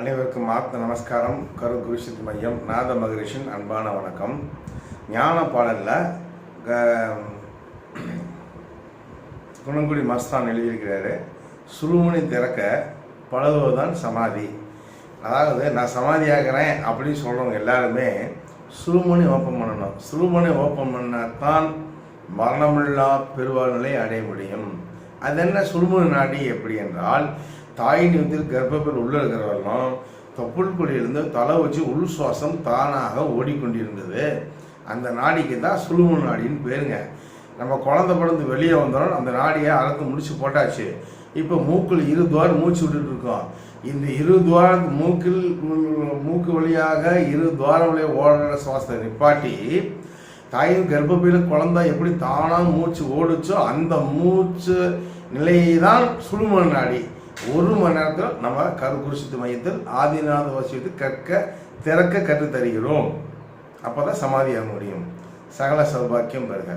அனைவருக்கும் ஆத்ம நமஸ்காரம். கரு குருசித் மையம் நாத மகரிஷின் அன்பான வணக்கம். ஞான பாடலில் குணங்குடி மஸ்தான் எழுதியிருக்கிறாரு. சுழுமுனை திறக்க பழகுவதுதான் சமாதி. அதாவது நான் சமாதி ஆகிறேன் அப்படின்னு சொல்கிறவங்க எல்லாருமே சுழுமுனை ஓப்பன் பண்ணணும். சுழுமுனை ஓப்பன் பண்ணாதான் மரணமில்லா பெருவாழ்நிலை அடைய முடியும். அது என்ன சுழுமுனை நாடி? எப்படி என்றால் தாயின் வந்து கர்ப்பப்பேர் உள்ள இருக்கிறவர்களும் தொப்புள் குழியிலிருந்து தலை வச்சு உள் சுவாசம் தானாக ஓடிக்கொண்டிருந்தது. அந்த நாடிக்கு தான் சுழுமு நாடின்னு பேருங்க. நம்ம குழந்தை பிறந்து வெளியே வந்தோம் அந்த நாடியை அறுத்து முடிச்சு போட்டாச்சு. இப்போ மூக்கில் இரு துவாரம் மூச்சு விட்டுட்டு இருக்கோம். இந்த இரு துவார மூக்கில் மூக்கு வழியாக இரு துவாரம் வழியாக ஓடுற சுவாசத்தை நிப்பாட்டி தாயின் கர்ப்பப்பையில் குழந்தை எப்படி தானாக மூச்சு ஓடுச்சோ அந்த மூச்சு நிலையை தான் சுழுமன் நாடி. ஒரு மணி நேரத்தில் நம்ம கருக்குருசித்து மையத்தில் ஆதிநாத வசியத்தை கற்க திறக்க கற்றுத் தருகிறோம் அப்போ தான் சமாதியாக முடியும். சகல சௌபாக்கியம் பெறுக.